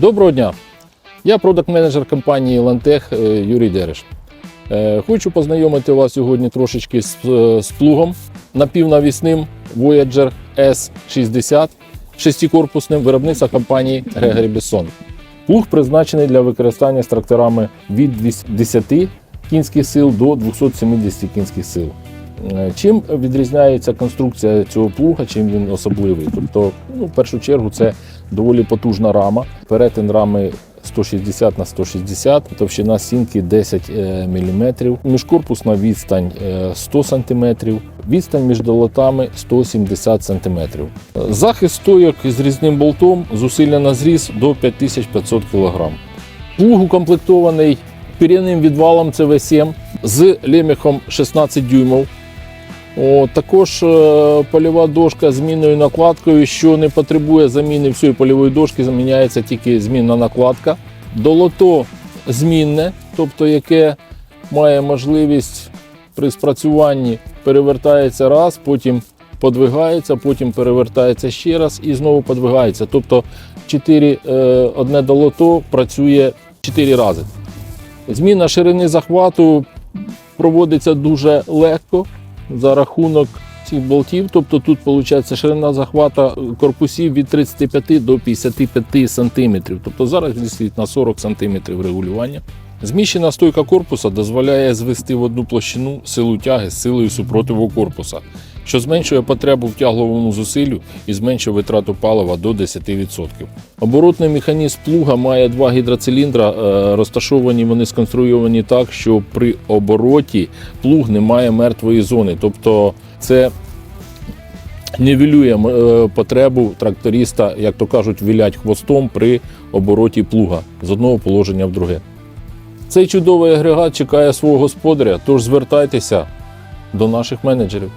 Доброго дня! Я продакт-менеджер компанії Лантех е, Юрій Дереш. Е, Хочу познайомити вас сьогодні трошечки з, е, з плугом напівнавісним Voyager S60 шестикорпусним виробництва компанії Gregory Besson. Плуг призначений для використання з тракторами від 10 кінських сил до 270 кінських сил. Е, Чим відрізняється конструкція цього плуга, чим він особливий? Тобто, ну, в першу чергу, це доволі потужна рама. Перетин рами 160 на 160, товщина сінки 10 мм, міжкорпусна відстань е, 100 см, відстань між долотами 170 см. Захист стойок з різним болтом, зусилля на зріз до 5500 кг. Плуг укомплектований пір'яним відвалом ЦВ7 з леміхом 16 дюймов. О, також е, польова дошка з змінною накладкою, що не потребує заміни всієї польової дошки, заміняється тільки змінна накладка. Долото змінне, тобто яке має можливість при спрацюванні перевертається раз, потім подвигається, потім перевертається ще раз і знову подвигається. Тобто 4, е, одне долото працює 4 рази. Зміна ширини захвату проводиться дуже легко за рахунок цих болтів. Тобто тут виходить ширина захвата корпусів від 35 до 55 см. Тобто зараз він стоїть на 40 см регулювання. Зміщена стойка корпуса дозволяє звести в одну площину силу тяги з силою супротиву корпуса, що зменшує потребу в тягловому зусиллю і зменшує витрату палива до 10%. Оборотний механізм плуга має два гідроциліндра, е, розташовані вони сконструйовані так, що при обороті плуг не має мертвої зони. Тобто це нівелює е, потребу тракториста, як то кажуть, вілять хвостом при обороті плуга з одного положення в друге. Цей чудовий агрегат чекає свого господаря, тож звертайтеся до наших менеджерів.